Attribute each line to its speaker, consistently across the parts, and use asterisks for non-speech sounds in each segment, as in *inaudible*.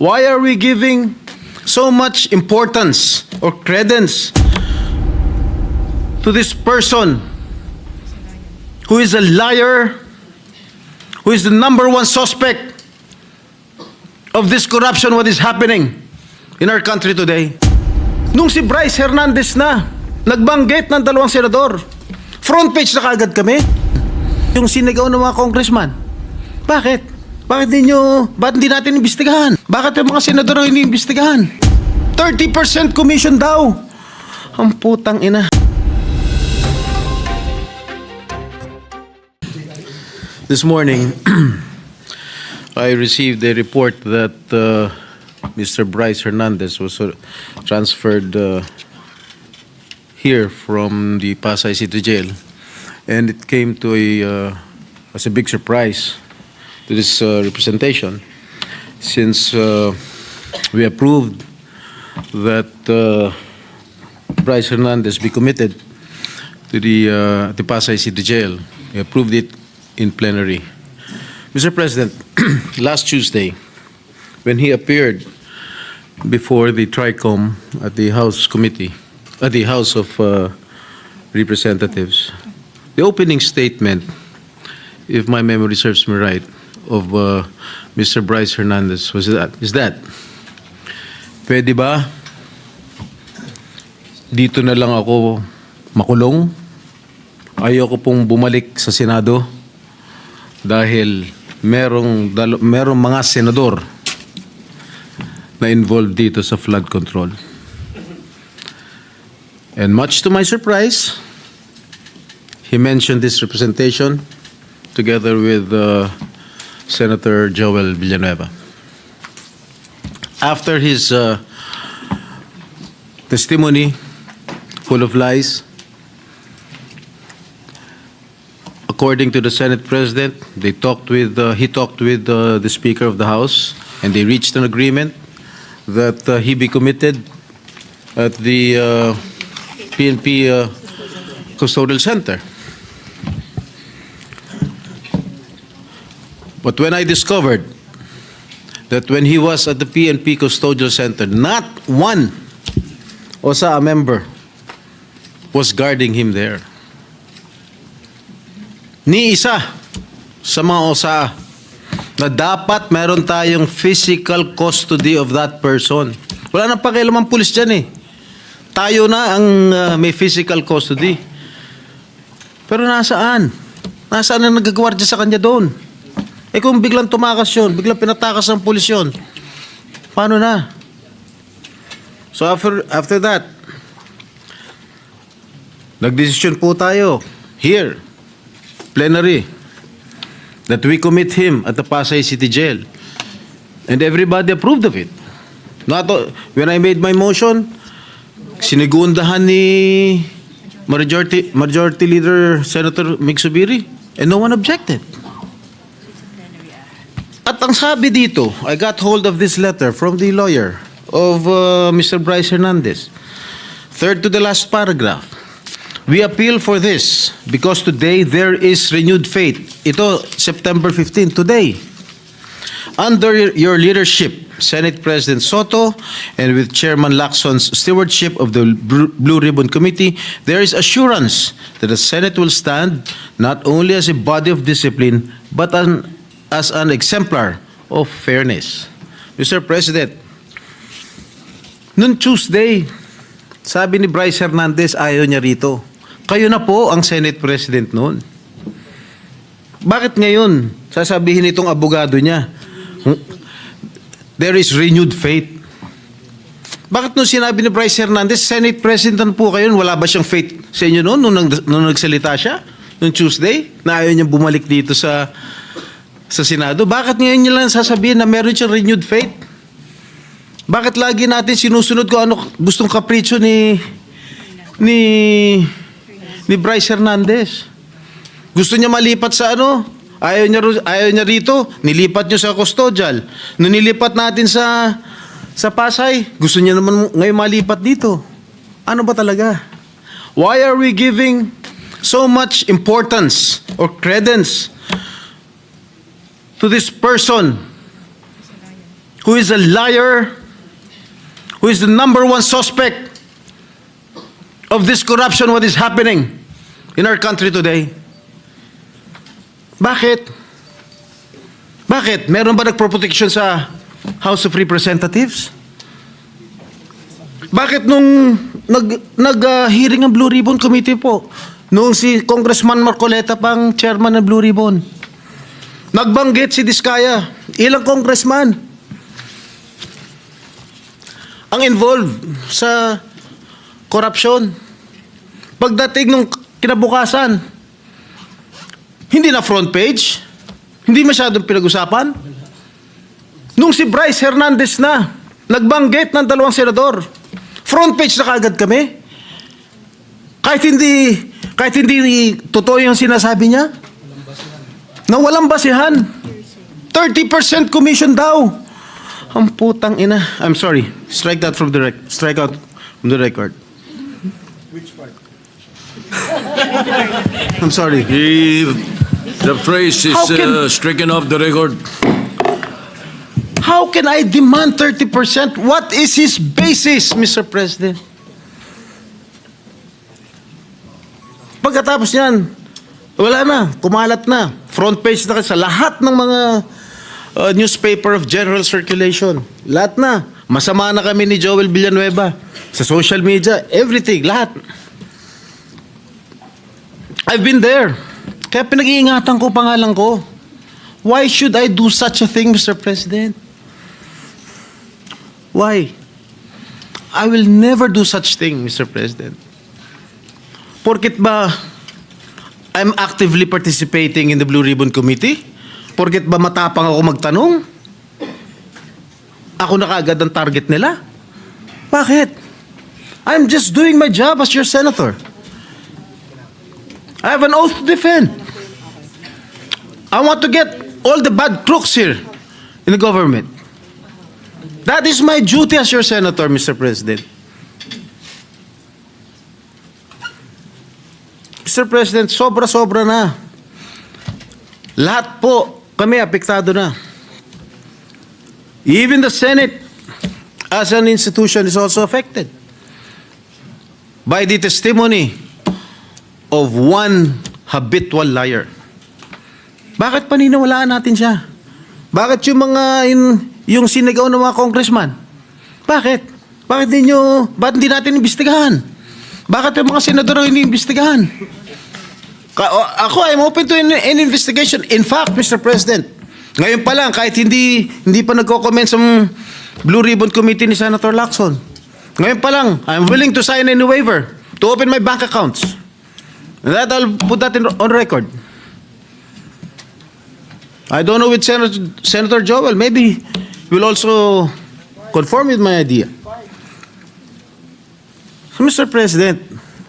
Speaker 1: Why are we giving so much importance or credence to this person who is a liar, who is the number one suspect of this corruption, what is happening in our country today? Nung si Bryce Hernandez na, nagbanggit ng dalawang senador, front page na kaagad kami. Yung sinigaw ng mga congressman. Bakit? Bakit di bakit hindi natin imbestigahan? Bakit yung mga senador ang iniimbestigahan? 30% commission daw. Ang putang ina. This morning, *clears throat* I received a report that uh, Mr. Bryce Hernandez was uh, transferred uh, here from the Pasay City Jail, and it came to a uh, as a big surprise to this uh, representation, since uh, we approved that uh, Bryce Hernandez be committed to the uh, Pasay City Jail. We approved it in plenary. Mr. President, *clears throat* last Tuesday, when he appeared before the TRICOM at the House Committee, at the House of uh, Representatives, the opening statement, if my memory serves me right, of uh, Mr. Bryce Hernandez was that, is that, pwede ba dito na lang ako makulong? Ayoko pong bumalik sa Senado dahil merong, merong mga senador na involved dito sa flood control. And much to my surprise, he mentioned this representation together with uh, Senator Joel Villanueva. After his uh, testimony, full of lies, according to the Senate President, they talked with, uh, he talked with uh, the Speaker of the House, and they reached an agreement that uh, he be committed at the uh, PNP uh, Custodial Center. But when I discovered that when he was at the PNP Custodial Center, not one OSA member was guarding him there. Ni isa sa mga OSA na dapat meron tayong physical custody of that person. Wala nang pakialam ang pulis dyan eh. Tayo na ang uh, may physical custody. Pero nasaan? Nasaan ang nagagwardya sa kanya doon? Eh kung biglang tumakas yun, biglang pinatakas ng pulis yun, paano na? So after, after that, nagdesisyon po tayo here, plenary, that we commit him at the Pasay City Jail. And everybody approved of it. Not, when I made my motion, sinigundahan ni Majority, Majority Leader Senator Mig Subiri, and no one objected. Ang sabi dito, I got hold of this letter from the lawyer of uh, Mr. Bryce Hernandez. Third to the last paragraph. We appeal for this because today there is renewed faith. Ito, September 15, today. Under your leadership, Senate President Soto, and with Chairman Lacson's stewardship of the Blue Ribbon Committee, there is assurance that the Senate will stand not only as a body of discipline, but an, as an exemplar of fairness. Mr. President, noon Tuesday, sabi ni Bryce Hernandez, ayaw niya rito. Kayo na po ang Senate President noon. Bakit ngayon sasabihin itong abogado niya, "Hmm, there is renewed faith? Bakit nung sinabi ni Bryce Hernandez, Senate President po kayo, wala ba siyang faith sa inyo noon nung, nung nagsalita siya? Noong Tuesday, na ayaw niya bumalik dito sa sa Senado. Bakit ngayon niya lang sasabihin na meron siyang renewed faith? Bakit lagi natin sinusunod ko ano gustong kapritsyo ni ni ni Bryce Hernandez? Gusto niya malipat sa ano? Ayaw niya, ayaw niya rito, nilipat niyo sa custodial. Nung nilipat natin sa sa Pasay, gusto niya naman ngayon malipat dito. Ano ba talaga? Why are we giving so much importance or credence to this person who is a liar, who is the number one suspect of this corruption, what is happening in our country today. Bakit? Bakit? Meron ba nagproprotection sa House of Representatives? Bakit nung nag, nag ah, hearing ang Blue Ribbon Committee po, nung si Congressman Marcoleta pang chairman ng Blue Ribbon, nagbanggit si Diskaya, ilang congressman ang involved sa corruption. Pagdating nung kinabukasan, hindi na front page, hindi masyadong pinag-usapan. Nung si Bryce Hernandez na, nagbanggit ng dalawang senador, front page na kagad kami. Kahit hindi, kahit hindi totoo yung sinasabi niya, na walang basihan. 30% commission daw. Ang putang ina. I'm sorry. Strike that from the rec- strike out from the record. Which part? *laughs* I'm sorry.
Speaker 2: The, the phrase is
Speaker 1: How can-
Speaker 2: uh, stricken off the record.
Speaker 1: How can I demand 30%? What is his basis, Mr. President? Pagkatapos niyan, wala na, kumalat na. Front page na sa lahat ng mga uh, newspaper of general circulation. Lahat na. Masama na kami ni Joel Villanueva. Sa social media, everything, lahat. I've been there. Kaya pinag-iingatan ko pangalan ko. Why should I do such a thing, Mr. President? Why? I will never do such thing, Mr. President. Porkit ba I'm actively participating in the Blue Ribbon Committee? Porkit ba matapang ako magtanong? Ako na kaagad ang target nila? Bakit? I'm just doing my job as your senator. I have an oath to defend. I want to get all the bad crooks here in the government. That is my duty as your senator, Mr. President. Mr. President, sobra-sobra na. Lahat po kami apektado na. Even the Senate as an institution is also affected by the testimony of one habitual liar. Bakit paniniwalaan natin siya? Bakit yung mga yung, yung sinigaw ng mga congressman? Bakit? Bakit hindi nyo, bakit hindi natin imbestigahan? Bakit yung mga senador ang hindi imbestigahan? Ka- o- ako, I'm open to an, an investigation. In fact, Mr. President, ngayon pa lang, kahit hindi, hindi pa nagko-comment sa Blue Ribbon Committee ni Senator Lacson, ngayon pa lang, I'm willing to sign any waiver to open my bank accounts. And that I'll put that in, on record. I don't know with Senator, Senator Joel. Maybe will also conform with my idea. So, Mr. President,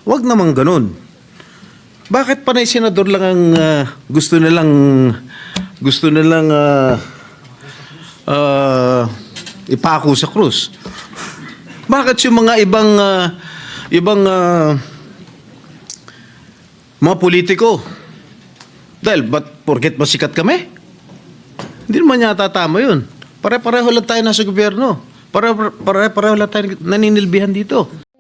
Speaker 1: wag naman ganun. Bakit panay senador lang ang ah, gusto nilang gusto nilang ah, ah, ipako sa krus? Bakit yung mga ibang ah, ibang ah, mga politiko dahil ba't porket masikat kami? Hindi naman yata tama yun. Pare-pareho lang tayo nasa gobyerno. Pare-pareho lang tayo naninilbihan dito.